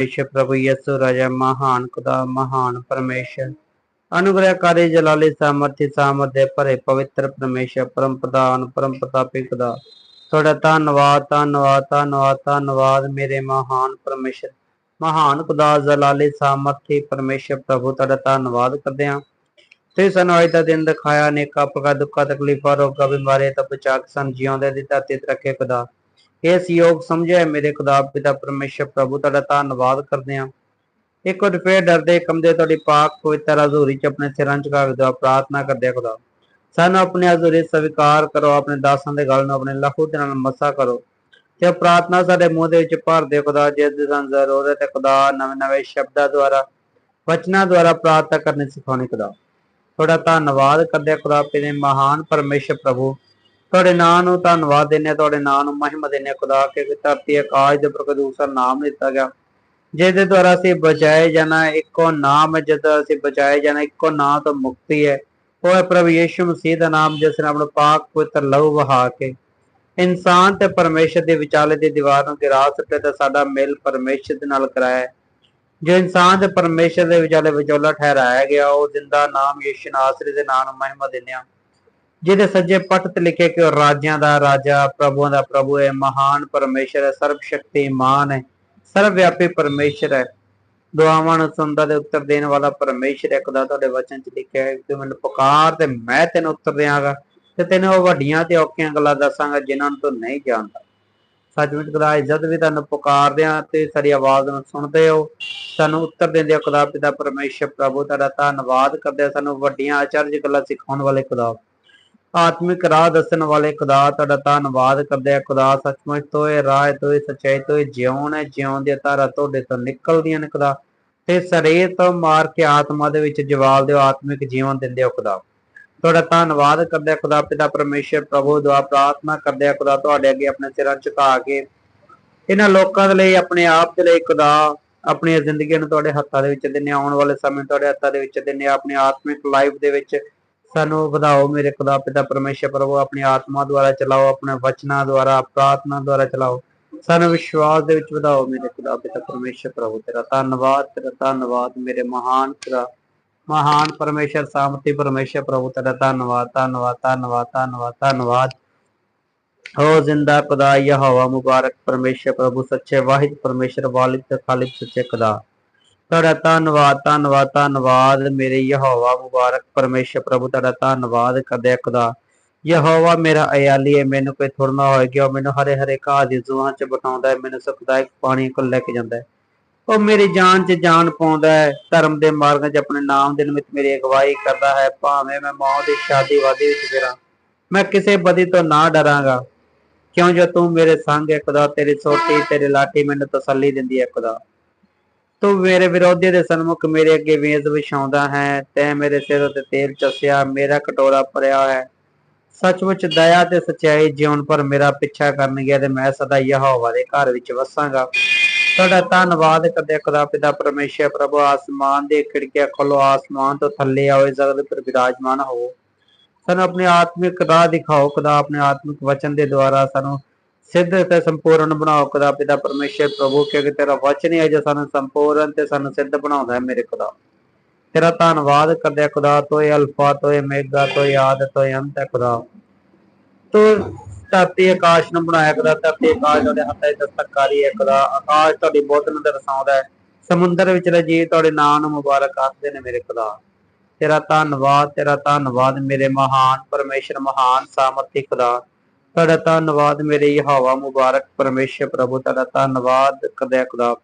ਪਰਮੇਸ਼ਰ ਪ੍ਰਭੂ ਯਿਸੂ ਰਾਜਾ, ਮਹਾਨ ਖੁਦਾ, ਮਹਾਨ ਪਰਮੇਸ਼ਰ। ਅਨੁਗ੍ਰਹਕਾਰੀ ਜਲਾਲੀ ਸਾਮਰਥੀ ਸਾਮਰ ਦੇ ਭਰੇ ਪਵਿੱਤਰ ਪਰਮੇਸ਼ਰ, ਪਰਮ ਪ੍ਰਧਾਨ, ਪਰਮ ਪ੍ਰਤਾਪੀ ਖੁਦਾ। ਤੁਹਾਡਾ ਧੰਨਵਾਦ ਧੰਨਵਾਦ ਧੰਨਵਾਦ ਧੰਨਵਾਦ, ਮੇਰੇ ਮਹਾਨ ਪਰਮੇਸ਼ਰ। ਮਹਾਨ ਖੁਦਾ, ਜਲਾਲੀ ਸਾਮਰਥੀ ਪਰਮੇਸ਼ਰ, ਪ੍ਰਭੂ, ਤੁਹਾਡਾ ਧੰਨਵਾਦ ਕਰਦੇ ਹਾਂ। ਤੇ ਸਾਨੂੰ ਅੱਜ ਦਾ ਦਿਨ ਦਿਖਾਇਆ ਨੇ ਕੱਪ ਕਾ ਦੁੱਖਾਂ, ਤਕਲੀਫਾਂ, ਰੋਗਾਂ, ਬਿਮਾਰੀਆਂ ਤੋਂ ਬਚਾ ਕੇ ਸਾਨੂੰ ਜਿਉਂਦੇ ਦੀ ਧਰਤੀ ਤੇ ਰੱਖੇ ਖੁਦਾ। ਇਸ ਯੋਗ ਸਮਝਿਆ ਮੇਰੇ ਖੁਦਾ ਪਿਤਾ ਪਰਮੇਸ਼ਰ ਪ੍ਰਭੂ, ਤੁਹਾਡਾ ਧੰਨਵਾਦ ਕਰਦੇ ਹਾਂ। ਇੱਕ ਵਾਰ ਫੇਰ ਡਰਦੇ ਕੰਮਦੇ ਤੁਹਾਡੀ ਪਾਕ ਪਵਿੱਤਰ ਹਜ਼ੂਰੀ ਚ ਆਪਣੇ ਸਿਰਾਂ ਝੁਕਾ ਕੇ ਦੁਆ, ਪ੍ਰਾਰਥਨਾ ਕਰਦੇ ਹਾਂ ਖੁਦਾ। ਸਾਨੂੰ ਆਪਣੇ ਹਜ਼ੂਰੀ ਸਵੀਕਾਰ ਕਰੋ, ਆਪਣੇ ਦਾਸਾਂ ਦੇ ਗਲ ਨੂੰ ਆਪਣੇ ਲਹੂ ਦੇ ਨਾਲ ਮਸਾ ਕਰੋ। ਤੇ ਪ੍ਰਾਰਥਨਾ ਸਾਡੇ ਮੂੰਹ ਦੇ ਵਿੱਚ ਭਰ ਦੇ ਖੁਦਾ, ਜਿਸ ਦੀ ਸਾਨੂੰ ਜ਼ਰੂਰਤ ਹੈ ਖੁਦਾ ਨਵੇਂ ਨਵੇਂ ਸ਼ਬਦਾਂ ਦੁਆਰਾ, ਵਚਨਾਂ ਦੁਆਰਾ ਪ੍ਰਾਰਥਨਾ ਕਰਨੀ ਸਿਖਾਉਣੀ ਖੁਦਾ। ਤੁਹਾਡਾ ਧੰਨਵਾਦ ਕਰਦੇ ਖੁਦਾ ਪਿਤੇ ਮਹਾਨ ਪਰਮੇਸ਼ਰ ਪ੍ਰਭੂ। ਤੁਹਾਡੇ ਨਾਂ ਨੂੰ ਧੰਨਵਾਦ ਦਿੰਦੇ ਹਾਂ, ਤੁਹਾਡੇ ਨਾਂ ਨੂੰ ਮਹਿਮਾ ਦਿੰਦੇ ਖੁਦਾ ਕੇ ਧਰਤੀ ਆਕਾਸ਼ ਦੇ ਉੱਪਰ ਨਾਮ ਦਿੱਤਾ ਗਿਆ। ਜਿਹਦੇ ਦੁਆਰਾ ਅਸੀਂ ਬਚਾਏ ਜਾਣਾ, ਇੱਕੋ ਨਾਮ ਹੈ ਜਦੋਂ ਅਸੀਂ ਬਚਾਏ ਜਾਣਾ, ਇੱਕੋ ਨਾਮ ਤੋਂ ਮੁਕਤੀ ਹੈ। ਉਹ ਹੈ ਪ੍ਰਭੂ ਯੀਸ਼ੂ ਮਸੀਹ ਦਾ ਨਾਮ, ਜਿਸ ਨੇ ਆਪਣਾ ਪਾਕ ਪਵਿੱਤਰ ਲਹੂ ਵਹਾ ਕੇ ਇਨਸਾਨ ਤੇ ਪਰਮੇਸ਼ਰ ਦੇ ਵਿਚਾਲੇ ਦੀ ਦੀਵਾਰ ਨੂੰ ਗਿਰਾ ਸਕੇ ਤੇ ਸਾਡਾ ਮੇਲ ਪਰਮੇਸ਼ਰ ਦੇ ਨਾਲ ਕਰਾਇਆ ਜੋ ਇਨਸਾਨ ਤੇ ਪਰਮੇਸ਼ਰ ਦੇ ਵਿਚਾਲੇ ਵਿਚੋਲਾ ਠਹਿਰਾਇਆ ਗਿਆ, ਉਹ ਜਿੰਦਾ ਨਾਮ ਯੀਸ਼ੂ ਨਾਸਰੀ ਦੇ ਨਾਮ ਨੂੰ ਮਹਿਮਾ ਦਿੰਦੇ ਹਾਂ। ਜਿਹਦੇ ਸੱਜੇ ਪੱਟ ਤੇ ਲਿਖੇ ਕਿ ਉਹ ਰਾਜਿਆਂ ਦਾ ਰਾਜਾ, ਪ੍ਰਭੂਆਂ ਦਾ ਪ੍ਰਭੂ ਹੈ, ਮਹਾਨ ਪਰਮੇਸ਼ਰ ਹੈ ਸਰਬ ਸ਼ਕਤੀਮਾਨ ਹੈ ਸਰਵ ਵਿਆਪੀ ਪਰਮੇਸ਼ਰ ਹੈ। ਦੁਆਵਾਂ ਨੂੰ ਸੁਣਦਾ ਤੇ ਉੱਤਰ ਦੇਣ ਵਾਲਾ ਪਰਮੇਸ਼ਰ ਹੈ। ਖੁਦਾ ਤੁਹਾਡੇ ਵਚਨ 'ਚ ਲਿਖਿਆ ਹੈ ਕਿ ਮੈਨੂੰ ਪੁਕਾਰ ਤੇ ਮੈਂ ਤੈਨੂੰ ਉੱਤਰ ਦਿਆਂਗਾ ਤੇ ਤੈਨੂੰ ਉਹ ਵੱਡੀਆਂ ਤੇ ਔਖੀਆਂ ਗੱਲਾਂ ਦੱਸਾਂਗਾ ਜਿਨ੍ਹਾਂ ਨੂੰ ਤੂੰ ਨਹੀਂ ਜਾਣਦਾ। ਸੱਚਮੁੱਚ ਖੁਦਾ ਜਦ ਵੀ ਤੁਹਾਨੂੰ ਪੁਕਾਰਦੇ ਆ ਤੇ ਸਾਡੀ ਆਵਾਜ਼ ਨੂੰ ਸੁਣਦੇ ਹੋ, ਸਾਨੂੰ ਉੱਤਰ ਦਿੰਦੇ ਹੋ, ਖੁਦਾ ਪਿਤਾ ਪਰਮੇਸ਼ਰ, ਪ੍ਰਭੂ ਤੁਹਾਡਾ ਧੰਨਵਾਦ ਕਰਦੇ ਸਾਨੂੰ ਵੱਡੀਆਂ ਅਚਰਜ ਗੱਲਾਂ ਸਿਖਾਉਣ ਵਾਲੇ ਖੁਦਾ। ਆਤਮਿਕ ਰਾਹ ਦੱਸਣ ਵਾਲੇ ਖੁਦਾ, ਤੁਹਾਡਾ ਧੰਨਵਾਦ ਕਰਦੇ ਆ ਖੁਦਾ, ਸੱਚਮੁੱਚ ਤੋਏ ਰਾਹ ਤੋਏ ਸਚਾਈ, ਤੋਏ ਜਿਉਣ ਹੈ, ਜਿਉਣ ਦੀ ਧਾਰਾ ਤੁਹਾਡੇ ਤੋਂ ਨਿਕਲਦੀਆਂ ਨੇ ਖੁਦਾ। ਤੇ ਸਰੀਰ ਤੋਂ ਮਾਰ ਕੇ ਆਤਮਾ ਦੇ ਵਿੱਚ ਜਵਾਲ ਦਿਓ, ਆਤਮਿਕ ਜੀਵਨ ਦਿੰਦੇ ਹੋ ਖੁਦਾ। ਤੁਹਾਡਾ ਧੰਨਵਾਦ ਕਰਦੇ ਆ ਖੁਦਾ, ਪਿਤਾ ਪਰਮੇਸ਼ਰ, ਪ੍ਰਭੂ, ਦੁਆ, ਪ੍ਰਾਰਥਨਾ ਕਰਦੇ ਆ ਖੁਦਾ, ਤੁਹਾਡੇ ਅੱਗੇ ਆਪਣੇ ਸਿਰਾਂ ਝੁਕਾ ਕੇ ਇਹਨਾਂ ਲੋਕਾਂ ਦੇ ਲਈ, ਆਪਣੇ ਆਪ ਦੇ ਲਈ ਖੁਦਾ, ਆਪਣੀਆਂ ਜ਼ਿੰਦਗੀਆਂ ਨੂੰ ਤੁਹਾਡੇ ਹੱਥਾਂ ਦੇ ਵਿੱਚ ਦਿੰਨੇ ਆਉਣ ਵਾਲੇ ਸਮੇਂ ਤੁਹਾਡੇ ਹੱਥਾਂ ਦੇ ਵਿੱਚ ਦਿੰਨੇ ਆਪਣੀ ਆਤਮਿਕ ਲਾਈਫ ਦੇ ਵਿੱਚ ਸਾਨੂੰ ਵਧਾਓ ਮੇਰੇ ਖੁਦਾ ਪਿਤਾ ਪਰਮੇਸ਼ਰ ਪ੍ਰਭੂ, ਆਪਣੀ ਆਤਮਾ ਦੁਆਰਾ ਚਲਾਓ, ਆਪਣੇ ਵਚਨਾਂ ਦੁਆਰਾ, ਪ੍ਰਾਰਥਨਾ ਦੁਆਰਾ ਚਲਾਓ। ਸਾਨੂੰ ਵਿਸ਼ਵਾਸ ਦੇ ਵਿੱਚ ਵਧਾਓ ਮੇਰੇ ਖੁਦਾ ਪਿਤਾ ਪਰਮੇਸ਼ਰ ਪ੍ਰਭੂ, ਤੇਰਾ ਧੰਨਵਾਦ ਤੇਰਾ ਧੰਨਵਾਦ ਮੇਰੇ ਮਹਾਨ ਖੁਦਾ ਮਹਾਨ ਪਰਮੇਸ਼ਰ, ਸਾਮਤੀ ਪਰਮੇਸ਼ਰ ਪ੍ਰਭੂ, ਤੇਰਾ ਧੰਨਵਾਦ ਧੰਨਵਾਦ ਧੰਨਵਾਦ ਧੰਨਵਾਦ ਧੰਨਵਾਦ। ਹੋ ਜ਼ਿੰਦਾ ਖੁਦਾ ਯਹੋਵਾ ਮੁਬਾਰਕ ਪਰਮੇਸ਼ਰ ਪ੍ਰਭੂ, ਸੱਚੇ ਵਾਹਿਦ ਪਰਮੇਸ਼ਰ, ਵਾਲਿਦ ਤੇ ਖਾਲਿਦ, ਸੱਚੇ ਖੁਦਾ। ਤੁਹਾਡਾ ਧੰਨਵਾਦ ਧੰਨਵਾਦ ਧੰਨਵਾਦ। ਮੇਰੇ ਯਹੋਵਾ ਮੁਬਾਰਕ ਪਰਮੇਸ਼ਰ ਪ੍ਰਭੂ, ਤੁਹਾਡਾ ਧੰਨਵਾਦ ਕਰਦੇ ਖੁਦਾ ਯਹੋਵਾ ਮੇਰਾ ਅਯਾਲੀ ਹੈ, ਮੈਨੂੰ ਕੋਈ ਥੁੜਨਾ ਹੋਏ ਉਹ ਮੈਨੂੰ ਹਰੇ ਹਰੇ ਘਾਹ ਦੀ ਜ਼ੁਹਾਂ 'ਚ ਬਿਠਾਉਂਦਾ ਹੈ, ਮੈਨੂੰ ਸੁਖਦਾਇਕ ਪਾਣੀ ਕੋਲ ਲੈ ਕੇ ਜਾਂਦਾ ਹੈ। ਉਹ ਮੇਰੀ ਜਾਨ 'ਚ ਜਾਨ ਪਾਉਂਦਾ ਹੈ, ਧਰਮ ਦੇ ਮਾਰਗ 'ਚ ਆਪਣੇ ਨਾਮ ਦੇ ਨਿਮਿਤ ਮੇਰੀ ਅਗਵਾਈ ਕਰਦਾ ਹੈ, ਭਾਵੇਂ ਮੈਂ ਮੌਤ ਦੀ ਸ਼ਾਦੀ ਵਾਦੀ ਵਿੱਚ ਫਿਰਾਂ, ਮੈਂ ਕਿਸੇ ਬਦੀ ਤੋਂ ਨਾ ਡਰਾਂਗਾ। ਕਿਉਂ ਜੋ ਤੂੰ ਮੇਰੇ ਸੰਗ ਹੈ ਖੁਦਾ ਤੇਰੀ ਸੋਟੀ, ਤੇਰੀ ਲਾਠੀ ਮੈਨੂੰ ਤਸੱਲੀ ਦਿੰਦੀ ਹੈ ਖੁਦਾ ਤੂੰ ਮੇਰੇ ਵਿਰੋਧੀ ਦੇ ਸਨਮੁਖ ਮੇਰੇ ਅੱਗੇ ਵੇਜ਼ ਵਿਛਾਉਂਦਾ ਹੈ, ਤੈ ਮੇਰੇ ਸਿਰ ਉਤੇ ਤੇਲ ਚਸਿਆ, ਮੇਰਾ ਕਟੋਰਾ ਭਰਿਆ ਹੈ। ਸੱਚਮੁੱਚ ਦਇਆ ਤੇ ਸਚਾਈ ਜਿਉਣ ਪਰ ਮੇਰਾ ਪਿੱਛਾ ਕਰਨ ਤੇ ਮੈਂ ਸਦਾ ਯਹੋਵਾ ਦੇ ਘਰ ਵਿੱਚ ਵਸਾਂਗਾ। ਤੁਹਾਡਾ ਧੰਨਵਾਦ ਕਰਦੇ ਖੁਦਾ ਪਿਤਾ ਪਰਮੇਸ਼ਰ, ਪ੍ਰਭੂ ਆਸਮਾਨ ਦੇ ਖਿੜਕੀਆਂ ਖੋਲੋ, ਆਸਮਾਨ ਤੋਂ ਥੱਲੇ ਆਓ ਜਗਤ ਪਰ ਵਿਰਾਜਮਾਨ ਹੋ ਸਾਨੂੰ ਆਪਣੇ ਆਤਮਿਕ ਰਾਹ ਦਿਖਾਓ, ਖੁਦਾ ਆਪਣੇ ਆਤਮਿਕ ਵਚਨ ਦੇ ਦੁਆਰਾ ਸਾਨੂੰ ਸਿੱਧ ਤੇ ਸੰਪੂਰਨ ਬਣਾਓ ਖੁਦਾ ਪਿਤਾ ਪਰਮੇਸ਼ਰ, ਪ੍ਰਭੂ, ਕਿਉਂਕਿ ਤੇਰਾ ਵਚਨ ਹੀ ਹੈ ਸਾਨੂੰ ਸੰਪੂਰਨ ਤੇ ਸਾਨੂੰ ਸਿੱਧ ਬਣਾਉਂਦਾ ਹੈ ਮੇਰੇ ਖੁਦਾ। ਤੇਰਾ ਧੰਨਵਾਦ ਕਰਦੇ ਖੁਦਾ, ਤੋਏ ਅਲਫਾ, ਤੋਏ ਮੇਗਾ ਤੋਏ ਆਦ, ਤੋਏ ਅੰਤ ਹੈ ਖੁਦਾ। ਤੂੰ ਧਰਤੀ, ਆਕਾਸ਼ ਨੂੰ ਬਣਾਇਆ ਖੁਦਾ, ਧਰਤੀ, ਆਕਾਸ਼ ਤੁਹਾਡੇ ਹੱਥਾਂ 'ਚ ਦਸਤਕਾਰੀ ਹੈ ਖੁਦਾ। ਆਕਾਸ਼ ਤੁਹਾਡੀ ਬਹੁਤ ਨੂੰ ਦਰਸਾਉਂਦਾ ਹੈ। ਸਮੁੰਦਰ ਵਿੱਚ ਜੀ ਤੁਹਾਡੇ ਨਾਮ ਨੂੰ ਮੁਬਾਰਕ ਆਖਦੇ ਨੇ ਮੇਰੇ ਖੁਦਾ। ਤੇਰਾ ਧੰਨਵਾਦ ਤੇਰਾ ਧੰਨਵਾਦ ਮੇਰੇ ਮਹਾਨ, ਪਰਮੇਸ਼ਰ ਮਹਾਨ, ਸਾਮਰਥੀ ਖੁਦਾ। ਤੁਹਾਡਾ ਧੰਨਵਾਦ, ਮੇਰੇ ਯਹੋਵਾ ਮੁਬਾਰਕ, ਪਰਮੇਸ਼ਰ ਪ੍ਰਭੂ, ਤੁਹਾਡਾ ਧੰਨਵਾਦ ਕਰਦੇ ਖੁਦਾ।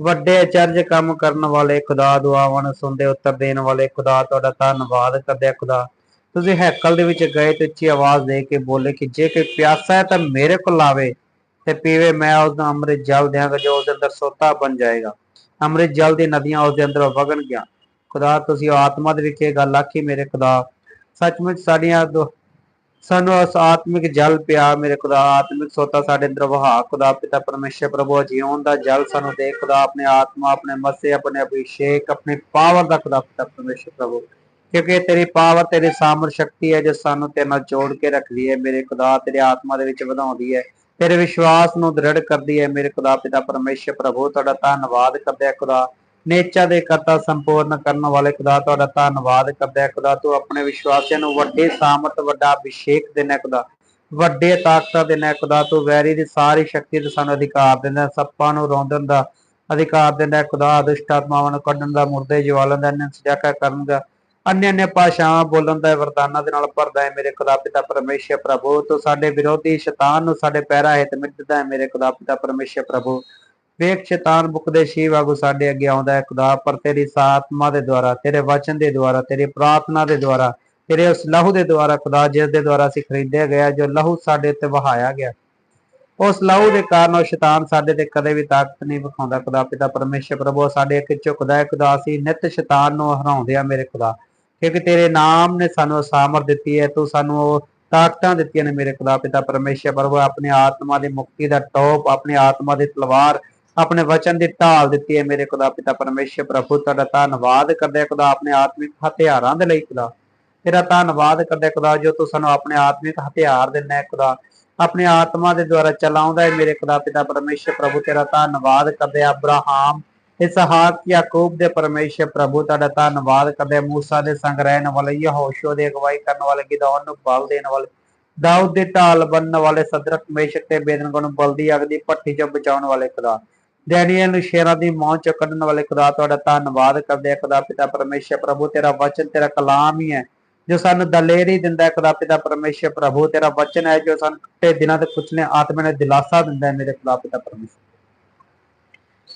ਵੱਡੇ ਅਚਰਜ ਕੰਮ ਕਰਨ ਵਾਲੇ ਖੁਦਾ ਦੁਆਵਾਂ ਨੂੰ ਸੁਣਦੇ, ਉੱਤਰ ਦੇਣ ਵਾਲੇ ਖੁਦਾ, ਤੁਹਾਡਾ ਧੰਨਵਾਦ ਕਰਦੇ ਖੁਦਾ। ਤੁਸੀਂ ਹੈਕਲ ਦੇ ਵਿੱਚ ਗਏ ਤੇ ਉੱਚੀ ਆਵਾਜ਼ ਦੇ ਕੇ ਬੋਲੇ ਕਿ ਜੇ ਕੋਈ ਪਿਆਸਾ ਹੈ ਤਾਂ ਮੇਰੇ ਕੋਲ ਆਵੇ ਤੇ ਪੀਵੇ, ਮੈਂ ਉਸ ਨੂੰ ਅੰਮ੍ਰਿਤ ਜਲ ਦਿਆਂਗਾ ਜੋ ਉਸ ਦੇ ਅੰਦਰ ਸੋਤਾ ਬਣ ਜਾਏਗਾ। ਅੰਮ੍ਰਿਤ ਜਲ ਦੀ ਨਦੀਆਂ ਉਸ ਦੇ ਅੰਦਰ ਵਗਣ ਗਿਆ। ਖੁਦਾ, ਤੁਸੀਂ ਆਤਮਾ ਦੇ ਵਿੱਚ ਇਹ ਗੱਲ ਆਖੀ, ਮੇਰੇ ਖੁਦਾ। ਸੱਚਮੁੱਚ ਸਾਡੀਆਂ ਸਾਨੂੰ ਉਸ ਆਤਮਿਕ ਜਲ ਪਿਆ, ਮੇਰੇ ਖੁਦਾ, ਆਤਮਿਕ ਸੋਤਾ ਸਾਡੇ ਅੰਦਰ ਵਹਾ, ਖੁਦਾ ਪਿਤਾ ਪਰਮੇਸ਼ਰ ਪ੍ਰਭੂ ਜੀਵਨ ਦਾ ਜਲ ਸਾਨੂੰ ਦੇ, ਖੁਦਾ ਆਪਣੇ ਆਤਮਾ, ਆਪਣੇ ਮਸੇ, ਆਪਣੇ ਅਭਿਸ਼ੇਕ, ਆਪਣੇ ਪਾਵਰ ਦਾ ਖੁਦਾ ਪਿਤਾ ਪਰਮੇਸ਼ਰ ਪ੍ਰਭੂ। ਕਿਉਂਕਿ ਤੇਰੀ ਪਾਵਰ ਤੇਰੀ ਸਾਮਰ ਸ਼ਕਤੀ ਹੈ, ਜੋ ਸਾਨੂੰ ਤੇਰੇ ਨਾਲ ਜੋੜ ਕੇ ਰੱਖਦੀ ਹੈ, ਮੇਰੇ ਖੁਦਾ, ਤੇਰੇ ਆਤਮਾ ਦੇ ਵਿੱਚ ਵਧਾਉਂਦੀ ਹੈ। ਤੇਰੇ ਵਿਸ਼ਵਾਸ ਨੂੰ ਦ੍ਰਿੜ ਕਰਦੀ ਹੈ, ਮੇਰੇ ਖੁਦਾ ਪਿਤਾ ਪਰਮੇਸ਼ਰ ਪ੍ਰਭੂ, ਤੁਹਾਡਾ ਧੰਨਵਾਦ ਕਰਦੇ ਆ ਖੁਦਾ। ਨੇਚਾ ਦੇ ਕਰਤਾ ਸੰਪੂਰਨ ਕਰਨ ਵਾਲੇ ਖੁਦਾ, ਤੁਹਾਡਾ ਧੰਨਵਾਦ ਕਰਦੇ ਆ ਖੁਦਾ, ਤੂੰ ਆਪਣੇ ਵਿਸ਼ਵਾਸੀਆਂ ਨੂੰ ਵੱਡੇ ਸਾਮਤ, ਵੱਡਾ ਅਭਿਸ਼ੇਕ ਦੇਣਾ ਖੁਦਾ। ਵੱਡੇ ਤਾਕਤਾਂ ਦੇਣਾ ਖੁਦਾ, ਤੂੰ ਵੈਰੀ ਦੀ ਸਾਰੀ ਸ਼ਕਤੀ ਤੇ ਸਾਨੂੰ ਅਧਿਕਾਰ ਦਿੰਦਾ ਸੱਪਾਂ ਨੂੰ ਰੋਂਦਣ ਦਾ ਅਧਿਕਾਰ ਦਿੰਦਾ ਖੁਦਾ ਦੁਸ਼ਟ ਆਤਮਾਵਾਂ ਨੂੰ ਕੱਢਣ ਦਾ, ਮੁਰਦੇ ਜਵਾਲਾਂ ਦਾ ਨਿਸਜਾਕਾ ਕਰਨ ਦਾ ਅੰਨੇ ਅੰਨੇ ਭਾਸ਼ਾਵਾਂ ਬੋਲਣ ਦਾ, ਵਰਦਾਨਾਂ ਦੇ ਨਾਲ ਭਰਦਾ ਹੈ ਮੇਰੇ ਖੁਦਾ ਪਿਤਾ ਪਰਮੇਸ਼ਰ ਪ੍ਰਭੂ, ਤੂੰ ਸਾਡੇ ਵਿਰੋਧੀ ਸ਼ੈਤਾਨ ਨੂੰ ਸਾਡੇ ਪੈਰਾਂ ਹੇਠ ਮਿੱਟਦਾ ਹੈ ਮੇਰੇ ਖੁਦਾ ਪਿਤਾ ਪਰਮੇਸ਼ਰ ਪ੍ਰਭੂ। ਵੇਖ ਸ਼ੈਤਾਨ ਬੁੱਕਦੇ ਸ਼ੀ ਵਾਂਗੂ ਸਾਡੇ ਅੱਗੇ ਆਉਂਦਾ ਹੈ, ਖੁਦਾ, ਪਰ ਤੇਰੀ ਸਾਤਮਾ ਦੇ ਦੁਆਰਾ, ਤੇਰੇ ਵਚਨ ਦੇ ਦੁਆਰਾ, ਤੇਰੀ ਪ੍ਰਾਰਥਨਾ ਦੇ ਦੁਆਰਾ, ਤੇਰੇ ਉਸ ਲਹੂ ਦੇ ਦੁਆਰਾ ਖੁਦਾ, ਜਿਸ ਦੇ ਦੁਆਰਾ ਅਸੀਂ ਖਰੀਦਿਆ ਗਿਆ, ਜੋ ਲਹੂ ਸਾਡੇ ਉੱਤੇ ਵਹਾਇਆ ਗਿਆ। ਉਸ ਲਹੂ ਦੇ ਕਾਰਨ ਉਹ ਸ਼ੈਤਾਨ ਸਾਡੇ ਤੇ ਕਦੇ ਵੀ ਤਾਕਤ ਨਹੀਂ ਵਿਖਾਉਂਦਾ। ਖੁਦਾ ਪਿਤਾ ਪਰਮੇਸ਼ਰ ਪ੍ਰਭੂ ਸਾਡੇ ਇੱਕ ਝੁਕਦਾ ਹੈ। ਖੁਦਾ ਸੀ ਨਿਤ ਸ਼ੈਤਾਨ ਨੂੰ ਹਰਾਉਂਦੇ ਆ ਮੇਰੇ ਖੁਦਾ। ਕਿਉਂਕਿ ਤੇਰੇ ਨਾਮ ਨੇ ਸਾਨੂੰ ਸਾਮਰ ਦਿੱਤੀ ਹੈ, ਤੂੰ ਸਾਨੂੰ ਉਹ ਤਾਕਤਾਂ ਦਿੱਤੀਆਂ ਨੇ ਮੇਰੇ ਖੁਦਾ ਪਿਤਾ ਪਰਮੇਸ਼ਰ ਪ੍ਰਭੂ। ਆਪਣੀ ਆਤਮਾ ਦੀ ਮੁਕਤੀ ਦਾ ਟੋਪ, ਆਪਣੀ ਆਤਮਾ ਦੀ ਤਲਵਾਰ ਆਪਣੇ ਵਚਨ ਦੀ ਢਾਲ ਦਿੱਤੀ ਹੈ ਮੇਰੇ ਖੁਦਾ ਪਿਤਾ ਪਰਮੇਸ਼ਰ ਪ੍ਰਭੂ, ਤੁਹਾਡਾ ਧੰਨਵਾਦ ਕਰਦੇ ਖੁਦਾ ਆਪਣੇ ਆਤਮਿਕ ਹਥਿਆਰਾਂ ਦੇ ਲਈ ਖੁਦਾ। ਤੇਰਾ ਧੰਨਵਾਦ ਕਰਦੇ ਖੁਦਾ ਜੋ ਤੂੰ ਸਾਨੂੰ ਆਪਣੇ ਆਤਮਿਕ ਹਥਿਆਰ ਦਿੰਦਾ ਹੈ ਖੁਦਾ। ਆਪਣੀ ਆਤਮਾ ਦੇ ਦੁਆਰਾ ਚਲਾਉਂਦਾ ਹੈ ਮੇਰੇ ਖੁਦਾ ਪਿਤਾ ਪਰਮੇਸ਼ਰ ਪ੍ਰਭੂ, ਤੇਰਾ ਧੰਨਵਾਦ ਕਰਦੇ ਅਬਰਾਹਾਮ, ਇਸਹਾਕ, ਯਾਕੂਬ ਦੇ ਪਰਮੇਸ਼ਰ ਪ੍ਰਭੂ, ਤੁਹਾਡਾ ਧੰਨਵਾਦ ਕਰਦੇ ਮੂਸਾ ਦੇ ਸੰਗ ਰਹਿਣ ਵਾਲੇ ਯਹੋਸ਼ੋ ਦੇ ਅਗਵਾਈ ਕਰਨ ਵਾਲੇ ਗਿਦਾਉਨ ਨੂੰ ਬਲ ਦੇਣ ਵਾਲੇ, ਦਾਊਦ ਦੇ ਢਾਲ ਬੰਨਣ ਵਾਲੇ, ਸਦਰਕ, ਮੇਸ਼ਕ ਤੇ ਬੇਦਨਗੋ ਨੂੰ ਬਲਦੀ, ਅਗ ਦੀ ਪੱਠੀ ਚੋਂ ਬਚਾਉਣ ਵਾਲੇ ਖੁਦਾ। ਡੈਨੀਅਲ ਨੂੰ ਸ਼ੇਰਾਂ ਦੀ ਮੌਂ ਚੋਂ ਕੱਢਣ ਵਾਲੇ ਖੁਦਾ ਤੁਹਾਡਾ ਧੰਨਵਾਦ ਕਰਦੇ ਆ ਖੁਦਾ ਪਿਤਾ ਪਰਮੇਸ਼ਰ ਪ੍ਰਭੂ, ਤੇਰਾ ਵਚਨ, ਤੇਰਾ ਕਲਾਮ ਹੀ ਹੈ। ਜੋ ਸਾਨੂੰ ਦਲੇਰੀ ਦਿੰਦਾ ਹੈ, ਖੁਦਾ ਪਿਤਾ ਪਰਮੇਸ਼ਰ ਪ੍ਰਭੂ, ਤੇਰਾ ਵਚਨ ਹੈ। ਜੋ ਸਾਨੂੰ ਟੁੱਟੇ ਦਿਨਾਂ ਤੇ ਕੁਚਲੇ ਆਤਮਾ ਨੇ ਦਿਲਾਸਾ ਦਿੰਦਾ ਹੈ ਮੇਰੇ ਖੁਦਾ ਪਿਤਾ ਪਰਮੇਸ਼ਰ।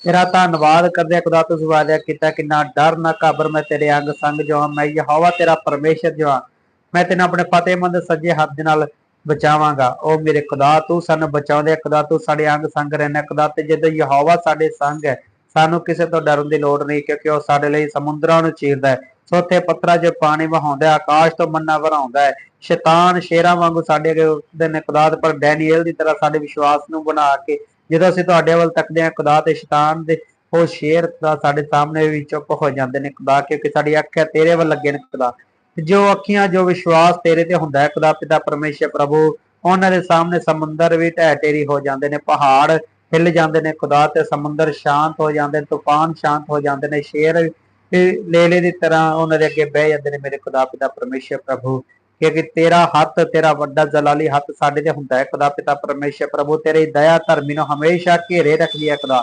ਤੇਰਾ ਧੰਨਵਾਦ ਕਰਦੇ ਆ ਖੁਦਾ ਤੂੰ ਵਾਅਦਾ ਕੀਤਾ, ਕਿੰਨਾ ਡਰ ਨਾ ਘਬਰ, ਮੈਂ ਤੇਰੇ ਅੰਗ ਸੰਗ ਜੋ ਮੈਂ ਯਹੋਵਾ ਤੇਰਾ ਪਰਮੇਸ਼ਰ ਜੋ ਮੈਂ ਤੈਨੂੰ ਆਪਣੇ ਫਤਿਹਮੰਦ ਸੱਜੇ ਹੱਥ ਦੇ ਨਾਲ ਬਚਾਵਾਂਗਾ। ਉਹ ਮੇਰੇ ਖੁਦਾ ਤੂੰ ਸਾਨੂੰ ਬਚਾਉਂਦੇ, ਖੁਦਾ ਤੂੰ ਸਾਡੇ ਅੰਗ ਸੰਗ ਰਹਿਣਾ ਖੁਦਾ ਤੇ ਜਦੋਂ ਯਹੋਵਾ ਸਾਡੇ ਸੰਗ ਹੈ, ਸਾਨੂੰ ਕਿਸੇ ਤੋਂ ਡਰਨ ਦੀ ਲੋੜ ਨਹੀਂ ਕਿਉਂਕਿ ਉਹ ਸਾਡੇ ਲਈ ਸਮੁੰਦਰਾਂ ਨੂੰ ਚੀਰਦਾ ਹੈ। ਸੋਥੇ ਪੱਤਰਾ 'ਚ ਪਾਣੀ ਵਹਾਉਂਦਾ ਆਕਾਸ਼ ਤੋਂ ਮੰਨਾ ਵਰਾਉਂਦਾ ਹੈ। ਸ਼ੈਤਾਨ ਸ਼ੇਰਾਂ ਵਾਂਗੂ ਸਾਡੇ ਅੱਗੇ ਉੱਠਦੇ ਨੇ ਖੁਦਾ ਪਰ ਡੈਨੀਅਲ ਦੀ ਤਰ੍ਹਾਂ ਸਾਡੇ ਵਿਸ਼ਵਾਸ ਨੂੰ ਬਣਾ ਕੇ ਜਦੋਂ ਅਸੀਂ ਤੁਹਾਡੇ ਵੱਲ ਤੱਕਦੇ ਹਾਂ, ਖੁਦਾ ਤੇ ਸ਼ੈਤਾਨ ਦੇ ਉਹ ਸ਼ੇਰ ਦਾ ਸਾਡੇ ਸਾਹਮਣੇ ਵੀ ਚੁੱਪ ਹੋ ਜਾਂਦੇ ਨੇ। ਖੁਦਾ ਕਿਉਂਕਿ ਸਾਡੀ ਅੱਖ ਹੈ, ਤੇਰੇ ਵੱਲ ਲੱਗੇ ਨੇ ਖੁਦਾ। ਜੋ ਅੱਖੀਆਂ, ਜੋ ਵਿਸ਼ਵਾਸ ਤੇਰੇ ਤੇ ਹੁੰਦਾ ਹੈ, ਖੁਦਾ ਪਿਤਾ ਪਰਮੇਸ਼ਰ ਪ੍ਰਭੂ, ਉਹਨਾਂ ਦੇ ਸਾਹਮਣੇ ਸਮੁੰਦਰ ਵੀ ਢਹਿ ਢੇਰੀ ਹੋ ਜਾਂਦੇ ਨੇ, ਪਹਾੜ ਹਿੱਲ ਜਾਂਦੇ ਨੇ, ਖੁਦਾ ਤੇ ਸਮੁੰਦਰ ਸ਼ਾਂਤ ਹੋ ਜਾਂਦੇ ਨੇ, ਤੂਫਾਨ ਸ਼ਾਂਤ ਹੋ ਜਾਂਦੇ ਨੇ, ਸ਼ੇਰ ਲੇਲੇ ਦੀ ਤਰ੍ਹਾਂ ਉਹਨਾਂ ਦੇ ਅੱਗੇ ਬਹਿ ਜਾਂਦੇ ਨੇ, ਮੇਰੇ ਖੁਦਾ ਪਿਤਾ ਪਰਮੇਸ਼ਰ ਪ੍ਰਭੂ। ਕਿਉਂਕਿ ਤੇਰਾ ਹੱਥ, ਤੇਰਾ ਵੱਡਾ ਜਲਾਲੀ ਹੱਥ ਸਾਡੇ ਤੇ ਹੁੰਦਾ ਹੈ, ਖੁਦਾ ਪਿਤਾ ਪਰਮੇਸ਼ਰ ਪ੍ਰਭੂ, ਤੇਰੀ ਦਇਆ ਧਰਮੀ ਨੂੰ ਹਮੇਸ਼ਾ ਘੇਰੇ ਰੱਖਦੀ ਹੈ, ਖੁਦਾ।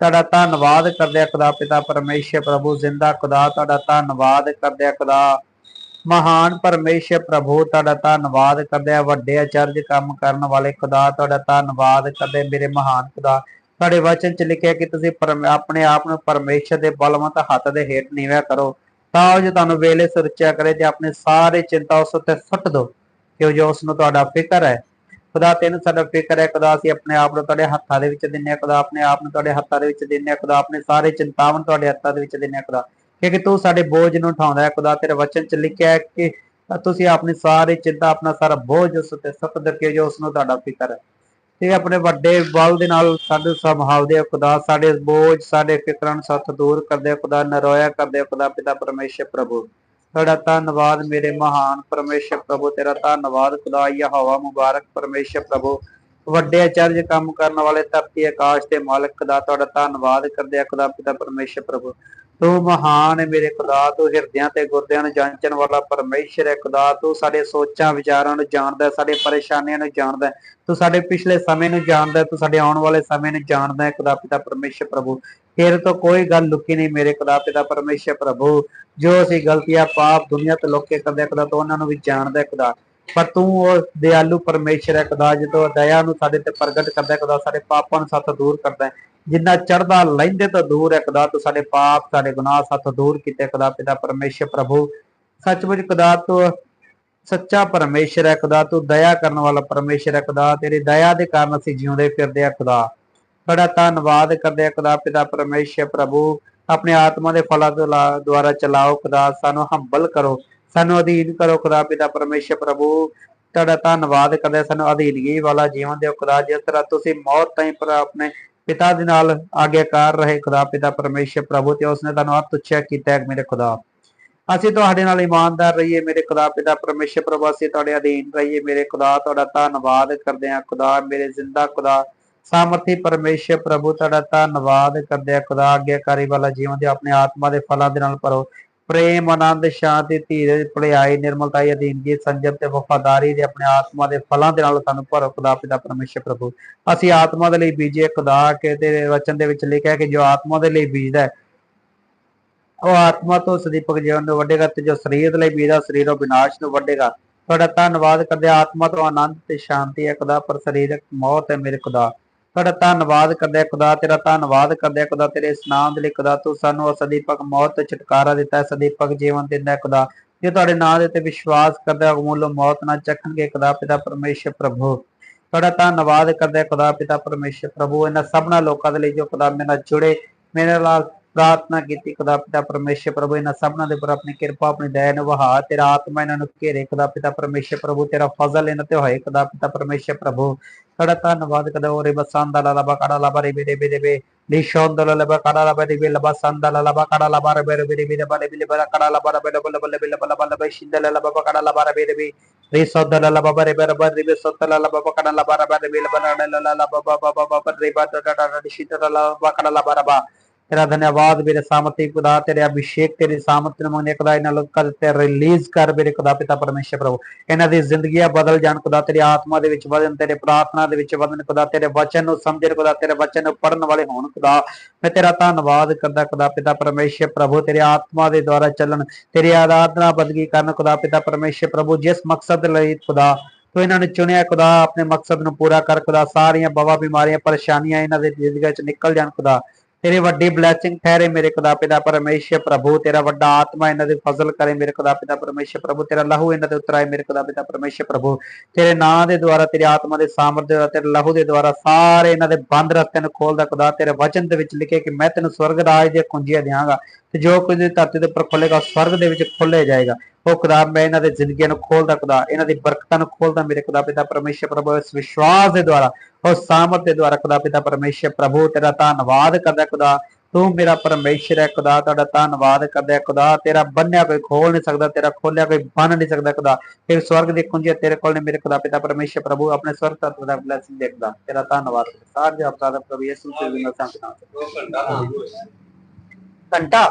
ਤੁਹਾਡਾ ਧੰਨਵਾਦ ਕਰਦੇ ਆ ਖੁਦਾ ਪਿਤਾ ਪਰਮੇਸ਼ਰ ਪ੍ਰਭੂ, ਜ਼ਿੰਦਾ ਖੁਦਾ, ਤੁਹਾਡਾ ਧੰਨਵਾਦ ਕਰਦੇ ਆ ਖੁਦਾ। ਮਹਾਨ ਪਰਮੇਸ਼ਰ ਪ੍ਰਭੂ, ਤੁਹਾਡਾ ਧੰਨਵਾਦ ਕਰਦੇ ਆ ਵੱਡੇ ਅਚਰਜ ਕੰਮ ਕਰਨ ਵਾਲੇ ਖੁਦਾ, ਤੁਹਾਡਾ ਧੰਨਵਾਦ ਕਰਦੇ ਮੇਰੇ ਮਹਾਨ ਖੁਦਾ, ਤੁਹਾਡੇ ਵਚਨ ਚ ਲਿਖਿਆ ਕਿ ਤੁਸੀਂ ਆਪਣੇ ਆਪ ਨੂੰ ਪਰਮੇਸ਼ਰ ਦੇ ਬਲਵੰਤ ਹੱਥ ਦੇ ਹੇਠ ਨੀਵਾ ਕਰੋ। ਤਾਂ ਜੋ ਤੁਹਾਨੂੰ ਵੇਲੇ ਸੁਰਚਿਆ ਕਰੇ ਤੇ ਆਪਣੇ ਸਾਰੇ ਚਿੰਤਾ ਉਸ ਉੱਤੇ ਸੁੱਟ ਦਿਓ, ਕਿਉਂ ਜੋ ਉਸ ਨੂੰ ਤੁਹਾਡਾ ਫਿਕਰ ਹੈ। ਖੁਦਾ, ਤੈਨੂੰ ਸਾਡਾ ਫਿਕਰ ਹੈ। ਖੁਦਾ, ਅਸੀਂ ਆਪਣੇ ਆਪ ਨੂੰ ਤੁਹਾਡੇ ਹੱਥਾਂ ਦੇ ਵਿੱਚ ਦਿੰਨੇ ਆ ਖੁਦਾ, ਆਪਣੇ ਆਪ ਨੂੰ ਤੁਹਾਡੇ ਹੱਥਾਂ ਦੇ ਵਿੱਚ ਦਿੰਨੇ ਆ ਖੁਦਾ, ਆਪਣੇ ਸਾਰੇ ਚਿੰਤਾਵਾਂ ਤੁਹਾਡੇ ਹੱਥਾਂ ਦੇ ਵਿੱਚ ਦਿੰਨੇ ਆ ਖੁਦਾ ਕਿਉਂਕਿ ਤੂੰ ਸਾਡੇ ਬੋਝ ਨੂੰ ਉਠਾਉਂਦਾ ਹੈ, ਖੁਦਾ ਤੇਰੇ ਵਚਨ ਚ ਲਿਖਿਆ ਹੈ ਕਿ ਤੁਸੀਂ ਆਪਣੀ ਸਾਰੀ ਚਿੰਤਾ, ਆਪਣਾ ਸਾਰਾ ਬੋਝ ਉਸ ਤੇ ਸੁੱਟ ਕੇ ਜੋ ਉਸ ਨੂੰ ਤੁਹਾਡਾ ਫਿਕਰ ਹੈ। ਤੇ ਆਪਣੇ ਵੱਡੇ ਬਲ ਦੇ ਨਾਲ ਸਾਡੇ ਸੰਭਾਲਦੇ ਖੁਦਾ ਸਾਡੇ ਬੋਝ, ਸਾਡੇ ਫਿਕਰਾਂ ਨੂੰ ਸੱਤ ਦੂਰ ਕਰਦੇ ਖੁਦਾ ਨਰੋਇਆ ਕਰਦੇ ਖੁਦਾ ਪਿਤਾ ਪਰਮੇਸ਼ਰ ਪ੍ਰਭੂ। ਤੁਹਾਡਾ ਧੰਨਵਾਦ ਮੇਰੇ ਮਹਾਨ ਪਰਮੇਸ਼ਰ ਪ੍ਰਭੂ, ਤੇਰਾ ਧੰਨਵਾਦ, ਖੁਦਾ ਯਹੋਵਾ ਮੁਬਾਰਕ ਪਰਮੇਸ਼ਰ ਪ੍ਰਭੂ। ਵੱਡੇ ਅਚਰਜ ਕੰਮ ਕਰਨ ਵਾਲੇ ਧਰਤੀ, ਆਕਾਸ਼ ਦੇ ਮਾਲਕ ਦਾ ਤੁਹਾਡਾ ਧੰਨਵਾਦ ਕਰਦੇ ਆ, ਖੁਦਾ ਪਿਤਾ ਪਰਮੇਸ਼ਰ ਪ੍ਰਭੂ। ਤੂੰ ਮਹਾਨ ਮੇਰੇ ਖੁਦਾ, ਤੂੰ ਹਿਰਦਿਆਂ ਤੇ ਗੁਰਦਿਆਂ ਨੂੰ ਜਾਂਚਣ ਵਾਲਾ ਪਰਮੇਸ਼ਰ ਹੈ ਖੁਦਾ, ਤੂੰ ਸਾਡੇ ਸੋਚਾਂ ਵਿਚਾਰਾਂ ਨੂੰ ਜਾਣਦਾ, ਸਾਡੇ ਪਰੇਸ਼ਾਨੀਆਂ ਨੂੰ ਜਾਣਦਾ, ਤੂੰ ਸਾਡੇ ਪਿਛਲੇ ਸਮੇਂ ਨੂੰ ਜਾਣਦਾ, ਤੂੰ ਸਾਡੇ ਆਉਣ ਵਾਲੇ ਸਮੇਂ ਨੂੰ ਜਾਣਦਾ ਹੈ ਖੁਦਾ ਪਿਤਾ ਪਰਮੇਸ਼ਰ ਪ੍ਰਭੂ। ਤੇਰੇ ਤੋਂ ਕੋਈ ਗੱਲ ਲੁਕੀ ਨਹੀਂ ਮੇਰੇ ਖੁਦਾ ਪਿਤਾ ਪਰਮੇਸ਼ਰ ਪ੍ਰਭੂ। ਜੋ ਅਸੀਂ ਗਲਤੀਆਂ, ਪਾਪ, ਦੁਨੀਆ ਤੇ ਲੋਕੇ ਕਰਦੇ ਖੁਦਾ, ਤੂੰ ਉਹਨਾਂ ਨੂੰ ਵੀ ਜਾਣਦਾ ਹੈ ਖੁਦਾ। ਪਰ ਤੂੰ ਉਹ ਦਿਆਲੂ ਪਰਮੇਸ਼ਰ ਹੈ ਖੁਦਾ, ਜਦੋਂ ਦਇਆ ਨੂੰ ਸਾਡੇ ਤੇ ਪ੍ਰਗਟ ਕਰਦਾ ਹੈ ਖੁਦਾ, ਸਾਡੇ ਪਾਪਾਂ ਨੂੰ ਸਾਥ ਦੂਰ ਕਰਦਾ ਹੈ ਜਿੰਨਾ ਚੜਦਾ ਲੈਂਦੇ ਤੋਂ ਦੂਰ ਹੈ ਖੁਦਾ ਤੂੰ ਸਾਡੇ ਪਾਪ, ਸਾਡੇ ਗੁਨਾਹ ਸਾਥ ਦੂਰ ਕੀਤੇ ਖੁਦਾ ਪਿਤਾ ਪਰਮੇਸ਼ਰ ਪ੍ਰਭੂ। ਸੱਚਮੁੱਚ ਖੁਦਾ ਤੂੰ ਸੱਚਾ ਪਰਮੇਸ਼ਰ ਹੈ ਖੁਦਾ ਤੂੰ ਦਇਆ ਕਰਨ ਵਾਲਾ ਪਰਮੇਸ਼ਰ ਹੈ ਖੁਦਾ ਤੇਰੀ ਦਇਆ ਦੇ ਕਾਰਨ ਅਸੀਂ ਜਿਉਂਦੇ ਫਿਰਦੇ ਆ ਖੁਦਾ ਬੜਾ ਧੰਨਵਾਦ ਕਰਦੇ ਆ ਖੁਦਾ ਪਿਤਾ ਪਰਮੇਸ਼ਰ ਪ੍ਰਭੂ, ਆਪਣੇ ਆਤਮਾ ਦੇ ਫਲਾਂ ਦੁਆਰਾ ਚਲਾਓ ਖੁਦਾ ਸਾਨੂੰ ਹੰਬਲ ਕਰੋ, ਸਾਨੂੰ ਅਧੀਨ ਕਰੋ ਖੁਦਾ ਪਿਤਾ ਪਰਮੇਸ਼ਰ ਪ੍ਰਭੂ। ਤੁਹਾਡਾ ਧੰਨਵਾਦ ਕਰਦੇ ਸਾਨੂੰ ਅਧੀਨਗੀ ਵਾਲਾ ਜੀਵਨ ਦਿਓ ਖੁਦਾ ਜਿਸ ਤਰ੍ਹਾਂ ਤੁਸੀਂ ਮੌਤ ਤਾਈਂ ਪਰ, ਆਪਣੇ ਪਿਤਾ ਦੇ ਨਾਲ ਆਗਿਆਕਾਰ ਰਹੇ ਖੁਦਾ ਪਿਤਾ ਪਰਮੇਸ਼ਰ ਪ੍ਰਭੂ ਤੇ ਉਸਨੇ ਤੁਹਾਨੂੰ ਅਤ ਉੱਚਾ ਕੀਤਾ ਹੈ ਮੇਰੇ ਖੁਦਾ। ਅਸੀਂ ਤੁਹਾਡੇ ਨਾਲ ਇਮਾਨਦਾਰ ਰਹੀਏ, ਮੇਰੇ ਖੁਦਾ ਪਿਤਾ ਪਰਮੇਸ਼ਰ ਪ੍ਰਭੂ, ਅਸੀਂ ਤੁਹਾਡੇ ਅਧੀਨ ਰਹੀਏ, ਮੇਰੇ ਖੁਦਾ ਤੁਹਾਡਾ ਧੰਨਵਾਦ ਕਰਦੇ ਹਾਂ, ਖੁਦਾ ਮੇਰੇ ਜ਼ਿੰਦਾ, ਖੁਦਾ ਸਾਮਰਥੀ ਪਰਮੇਸ਼ਰ ਪ੍ਰਭੂ, ਤੁਹਾਡਾ ਧੰਨਵਾਦ ਕਰਦੇ ਹਾਂ, ਖੁਦਾ ਆਗਿਆਕਾਰੀ ਵਾਲਾ ਜੀਵਨ ਦੇ ਆਪਣੇ ਆਤਮਾ ਦੇ ਫਲਾਂ ਦੇ ਨਾਲ ਭਰੋ। ਪ੍ਰੇਮ ਆਨੰਦ ਸ਼ਾਂਤੀ ਧੀਰਜ ਭਲਾਈ ਨਿਰਮਲਤਾਈ ਅਧੀਨਗੀ ਸੰਜਮ ਤੇ ਵਫਾਦਾਰੀ ਦੇ ਆਪਣੇ ਆਤਮਾ ਦੇ ਫਲਾਂ ਦੇ ਨਾਲ ਸਾਨੂੰ ਭਰੋ ਖੁਦਾ ਪਿਤਾ ਪਰਮੇਸ਼ਰ ਪ੍ਰਭੂ। ਅਸੀਂ ਆਤਮਾ ਦੇ ਲਈ ਬੀਜੇ ਖੁਦਾ ਕੇ ਤੇਰੇ ਵਚਨ ਦੇ ਵਿੱਚ ਲਿਖਿਆ ਕਿ ਜੋ ਆਤਮਾ ਦੇ ਲਈ ਬੀਜਦਾ ਹੈ, ਉਹ ਆਤਮਾ ਤੋਂ ਸਦੀਪਕ ਜੀਵਨ ਨੂੰ ਵੱਡੇਗਾ ਤੇ ਜੋ ਸਰੀਰ ਦੇ ਲਈ ਬੀਜਦਾ ਸਰੀਰੋਂ ਵਿਨਾਸ਼ ਨੂੰ ਵੱਡੇਗਾ ਤੁਹਾਡਾ ਧੰਨਵਾਦ ਕਰਦੇ ਆਤਮਾ ਤੋਂ ਆਨੰਦ ਤੇ ਸ਼ਾਂਤੀ ਹੈ ਖੁਦਾ ਪਰ ਸਰੀਰਕ ਮੌਤ ਹੈ ਮੇਰੇ ਖੁਦਾ। ਤੁਹਾਡਾ ਧੰਨਵਾਦ ਕਰਦੇ ਹਾਂ, ਖੁਦਾ ਤੇਰਾ ਧੰਨਵਾਦ ਕਰਦੇ ਹਾਂ, ਖੁਦਾ ਤੇਰੇ ਇਸ ਨਾਮ ਦੇ ਲਈ, ਖੁਦਾ ਤੂੰ ਸਾਨੂੰ ਉਹ ਸਦੀਪਕ ਮੌਤ ਤੋਂ ਛੁਟਕਾਰਾ ਦਿੱਤਾ ਹੈ ਸਦੀਪਕ ਜੀਵਨ ਦਿੰਦਾ ਹੈ, ਖੁਦਾ। ਜੇ ਤੁਹਾਡੇ ਨਾਮ ਦੇ ਤੇ ਵਿਸ਼ਵਾਸ ਕਰਦੇ ਹੋ ਮੁੱਲ ਮੌਤ ਨਾ ਚੱਖਣਗੇ ਖੁਦਾ ਪਿਤਾ ਪਰਮੇਸ਼ਰ ਪ੍ਰਭੂ। ਤੁਹਾਡਾ ਧੰਨਵਾਦ ਕਰਦੇ ਹਾਂ, ਖੁਦਾ ਪਿਤਾ ਪਰਮੇਸ਼ਰ ਪ੍ਰਭੂ। ਇਹਨਾਂ ਸਭਨਾ ਲੋਕਾਂ ਦੇ ਲਈ ਜੋ ਖੁਦਾ ਮੇਰੇ ਨਾਲ ਜੁੜੇ, ਮੇਰੇ ਨਾਲ ਪ੍ਰਾਰਥਨਾ ਕੀਤੀ ਖੁਦਾ ਪਿਤਾ ਪਰਮੇਸ਼ਰ ਪ੍ਰਭੂ ਇਹਨਾਂ ਸਭਨਾ ਦੇ ਉੱਪਰ ਆਪਣੀ ਕਿਰਪਾ ਆਪਣੀ ਦਇਆ ਨੂੰ ਤੇਰਾ ਆਤਮਾ ਇਹਨਾਂ ਨੂੰ ਘੇਰੇ ਖੁਦਾ ਪਿਤਾ ਪਰਮੇਸ਼ਰ ਪ੍ਰਭੂ ਤੇਰਾ ਫਜ਼ਲ ਇਹਨਾਂ ਤੇ ਹੋਏ ਖੁਦਾ ਪਿਤਾ ਪਰਮੇਸ਼ਰ ਪ੍ਰਭੂ ਤੁਹਾਡਾ ਧੰਨਵਾਦ ਕਰਦਾ ਔਰੇ ਬਸੰਦਾ ਲਾ ਕੜਾ ਲਬਾ ਰੇ ਬੇ ਬੇ ਬੇ ਲਿਸ਼ੋਂਦ ਲਾ ਲਬਾ ਕੜਾ ਲਬਾ ਰੇ ਬੇ ਲਬਾ ਸੰਦਾ ਲਾ ਲਬਾ ਕੜਾ ਲਬਾ ਰੇ ਬੇ ਬੇ ਬੇ ਲਬਾ ਰੇ ਬੇ ਲਬਾ ਕੜਾ ਲਬਾ ਰੇ ਬੇ ਲਬਾ ਲਬਾ ਲਬਾ ਲਬਾ ਲਬਾ ਲਬਾ ਸ਼ਿੰਦਾ ਲਾ ਲਬਾ ਕੜਾ ਲਬਾ ਰੇ ਬੇ ਬੇ ਰੇ ਸੋਦ ਲਾ ਲਬਾ ਰੇ ਬੇ ਰਬਾ ਰੇ ਬੇ ਸੋਤ ਲਾ ਲਬਾ ਕੜਾ ਲਬਾ ਰੇ ਬੇ ਲਬਾ ਲਾ ਲਾ ਲਾ ਲਬਾ ਬਾ ਬਾ ਬਾ ਰੇ ਬਾ ਡਾ ਡਾ ਡਾ ਸ਼ਿੰਦਾ ਤੇਰਾ ਧੰਨਵਾਦ ਤੇਰੇ ਅਭਿਸ਼ੇਕ ਤੇਰੀ ਸਾਮਰਥ ਮੰਗਨੇ ਖੁਦਾ ਇਹਨਾਂ ਲੋਕਾਂ ਤੇ ਰਿਲੀਜ਼ ਕਰ ਮੇਰੇ ਖੁਦਾ ਪਿਤਾ ਪਰਮੇਸ਼ਰ ਪ੍ਰਭੂ ਇਹਨਾਂ ਦੀ ਜ਼ਿੰਦਗੀਆਂ ਬਦਲ ਜਾਣ ਖੁਦਾ ਤੇਰੀ ਆਤਮਾ ਦੇ ਵਿੱਚ ਵਧਣ ਤੇਰੇ ਪ੍ਰਾਰਥਨਾ ਦੇ ਵਿੱਚ ਵਧਣ ਖੁਦਾ ਤੇਰੇ ਵਚਨ ਨੂੰ ਸਮਝਣ ਖੁਦਾ ਤੇਰੇ ਵਚਨ ਨੂੰ ਪੜਨ ਵਾਲੇ ਹੋਣ ਖੁਦਾ ਮੈਂ ਤੇਰਾ ਧੰਨਵਾਦ ਕਰਦਾ ਖੁਦਾ ਪਿਤਾ ਪਰਮੇਸ਼ਰ ਪ੍ਰਭੂ ਤੇਰੇ ਆਤਮਾ ਦੇ ਦੁਆਰਾ ਚੱਲਣ ਤੇਰੀ ਆਰਾਧਨਾ ਬੰਦਗੀ ਕਰਨ ਖੁਦਾ ਪਿਤਾ ਪਰਮੇਸ਼ਰ ਪ੍ਰਭੂ ਜਿਸ ਮਕਸਦ ਲਈ ਖੁਦਾ ਤੂੰ ਇਹਨਾਂ ਨੇ ਚੁਣਿਆ ਖੁਦਾ ਆਪਣੇ ਮਕਸਦ ਨੂੰ ਪੂਰਾ ਕਰ ਖੁਦਾ ਸਾਰੀਆਂ ਬਵਾ ਬਿਮਾਰੀਆਂ ਪਰੇਸ਼ਾਨੀਆਂ ਇਹਨਾਂ ਦੇ ਜ਼ਿੰਦਗੀ ਚ ਨਿਕਲ ਜਾਣ ਖੁਦਾ ਤੇਰੀ ਵੱਡੀ ਬਲੇਸਿੰਗ ਠਹਿਰੇ ਮੇਰੇ ਖੁਦਾ ਪਿਤਾ ਪਰਮੇਸ਼ਰ ਪ੍ਰਭੂ, ਤੇਰਾ ਵੱਡਾ ਆਤਮਾ ਇਹਨਾਂ ਦੇ ਫਜ਼ਲ ਕਰੇ ਮੇਰੇ ਖੁਦਾ ਪਿਤਾ ਪਰਮੇਸ਼ਰ ਪ੍ਰਭੂ, ਤੇਰਾ ਲਹੂ ਇਹਨਾਂ ਦੇ ਉਤਰਾਏ ਮੇਰੇ ਖੁਦਾ ਪਿਤਾ ਪਰਮੇਸ਼ਰ ਪ੍ਰਭੂ। ਤੇਰੇ ਨਾਂ ਦੇ ਦੁਆਰਾ, ਤੇਰੀ ਆਤਮਾ ਦੇ ਸਾਮਰਥ ਦੇ ਦੁਆਰਾ, ਤੇਰੇ ਲਹੂ ਦੇ ਦੁਆਰਾ ਸਾਰੇ ਇਹਨਾਂ ਦੇ ਬੰਦ ਰਸਤੇ ਨੂੰ ਖੋਲਦਾ ਖੁਦਾ, ਤੇਰੇ ਵਚਨ ਦੇ ਵਿੱਚ ਲਿਖੇ ਕਿ ਮੈਂ ਤੈਨੂੰ ਸਵਰਗ ਰਾਜ ਦੀਆਂ ਕੁੰਜੀਆਂ ਦਿਆਂਗਾ। ਤੇ ਜੋ ਕੁਝ ਧਰਤੀ ਦੇ ਉੱਪਰ ਖੁੱਲੇਗਾ ਸਵਰਗ ਦੇ ਵਿੱਚ ਖੋਲੇ ਜਾਏਗਾ। ਉਹ ਖੁਦਾ ਮੈਂ ਇਹਨਾਂ ਦੇ ਜ਼ਿੰਦਗੀਆਂ ਨੂੰ ਖੋਲਦਾ ਖੁਦਾ, ਇਹਨਾਂ ਦੀ ਬਰਕਤਾਂ ਨੂੰ ਖੋਲਦਾ, ਮੇਰੇ ਖੁਦਾ ਪਿਤਾ ਪਰਮੇਸ਼ਰ ਪ੍ਰਭੂ, ਇਸ ਵਿਸ਼ਵਾਸ ਦੇ ਦੁਆਰਾ, ਉਸ ਸਾਮਰਥ ਦੇ ਦੁਆਰਾ ਖੁਦਾ ਪਿਤਾ ਪਰਮੇਸ਼ਰ ਪ੍ਰਭੂ, ਤੇਰਾ ਧੰਨਵਾਦ ਕਰਦਾ ਖੁਦਾ। ਤੂੰ ਮੇਰਾ ਪਰਮੇਸ਼ਰ ਹੈ ਖੁਦਾ, ਤੁਹਾਡਾ ਧੰਨਵਾਦ ਕਰਦਾ ਖੁਦਾ। ਤੇਰਾ ਬੰਨਿਆ ਕੋਈ ਖੋਲ ਨਹੀਂ ਸਕਦਾ, ਤੇਰਾ ਖੋਲਿਆ ਕੋਈ ਬੰਨ ਨਹੀਂ ਸਕਦਾ ਖੁਦਾ। ਫਿਰ ਸਵਰਗ ਦੀ ਕੁੰਜੀਆਂ ਤੇਰੇ ਕੋਲ ਨੇ ਮੇਰੇ ਖੁਦਾ ਪਿਤਾ ਪਰਮੇਸ਼ਰ ਪ੍ਰਭੂ, ਆਪਣੇ ਸਵਰਗ ਤੱਤ ਦਾ ਬਲੈਸਿੰਗ ਦੇਖਦਾ। ਤੇਰਾ ਧੰਨਵਾਦ ਸਾਰ ਜਪ ਦਾ ਪ੍ਰਭੂ ਯਿਸੂ ਤੇ ਵੀ ਨਾਲ ਸੰਤ ਨਾਮ ਘੰਟਾ